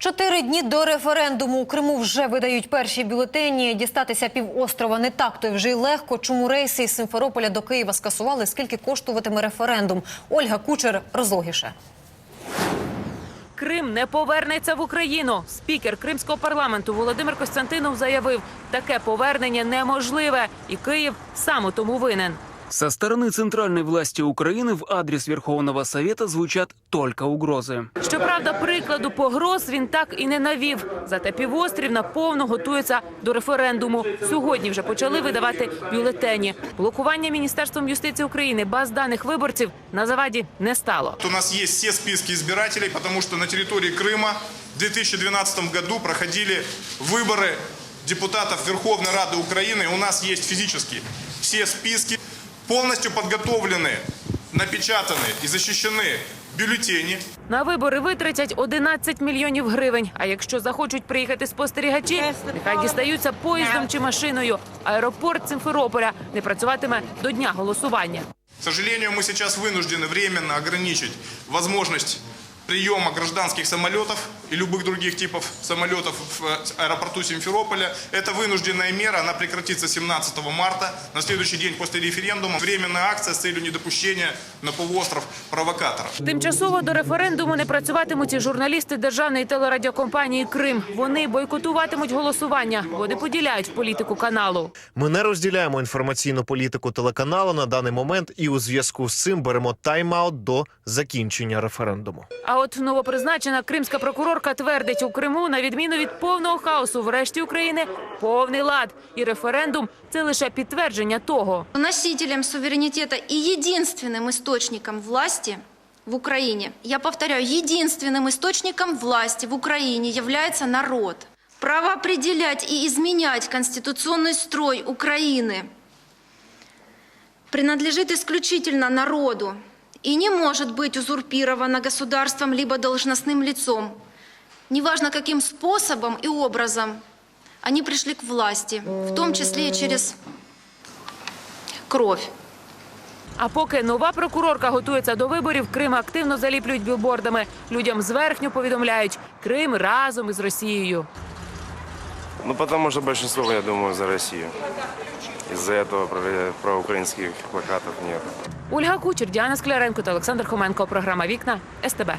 Чотири дні до референдуму у Криму вже видають перші бюлетені. Дістатися півострова не так, то й вже й легко. Чому рейси із Симферополя до Києва скасували? Скільки коштуватиме референдум? Ольга Кучер розлогіше. Крим не повернеться в Україну. Спікер кримського парламенту Володимир Костянтинов заявив, таке повернення неможливе, і Київ сам у тому винен. Со стороны центральной власти Украины в адрес Верховного Совета звучат только угрозы. Щоправда, прикладу погроз він так і не навів. Зате півострів наповно готується до референдуму. Сьогодні вже почали видавати бюлетені. Блокування міністерством юстиції України баз даних виборців на заваді не стало. У нас есть все списки избирателей, потому что на территории Крыма в 2012 году проходили выборы депутатов Верховной Рады Украины. У нас есть физически все списки, полностью подготовлены, напечатаны и защищены бюллетени. На вибори витратять 11 мільйонів гривень. А якщо захочуть приїхати спостерігачі, нехай дістаються поїздом чи машиною. Аеропорт Симферополя не працюватиме до дня голосування. К сожалению, мы сейчас вынуждены временно ограничить возможность приема гражданских самолетов и любых других типов самолетов в э, аэропорту Симферополя. Это вынужденная мера, она прекратится 17 марта, на следующий день после референдума. Временная акция с целью недопущения на полуостров провокаторов. Тимчасово до референдуму не працюватимуть і журналісти державної телерадіокомпанії Крим. Вони бойкотуватимуть голосування, бо не поділяють політику каналу. Ми не розділяємо інформаційну політику телеканалу на даний момент, і у зв'язку з цим беремо тайм-аут до закінчення референдуму. А от новопризначена кримська прокурорка твердить у Криму, на відміну від повного хаосу в решті України, повний лад. І референдум це лише підтвердження того. Носителем суверенитета и единственным источником власти в Украине, я повторяю, единственным источником власти в Украине является народ. Право определять и изменять конституционный строй Украины принадлежит исключительно народу и не может быть узурпировано государством либо должностным лицом. Неважно, каким способом и образом они пришли к власти, в том числе и через кровь. А поки нова прокурорка готується до виборів, Крим активно заліплюють білбордами. Людям зверхню повідомляють Крим разом із Росією. Ну, потому что большинство, я думаю, за Россию. Из-за этого про- проукраинских плакатов нет. Ольга Кучер, Діана Скляренко та Олександр Хоменко. Програма Вікна СТБ.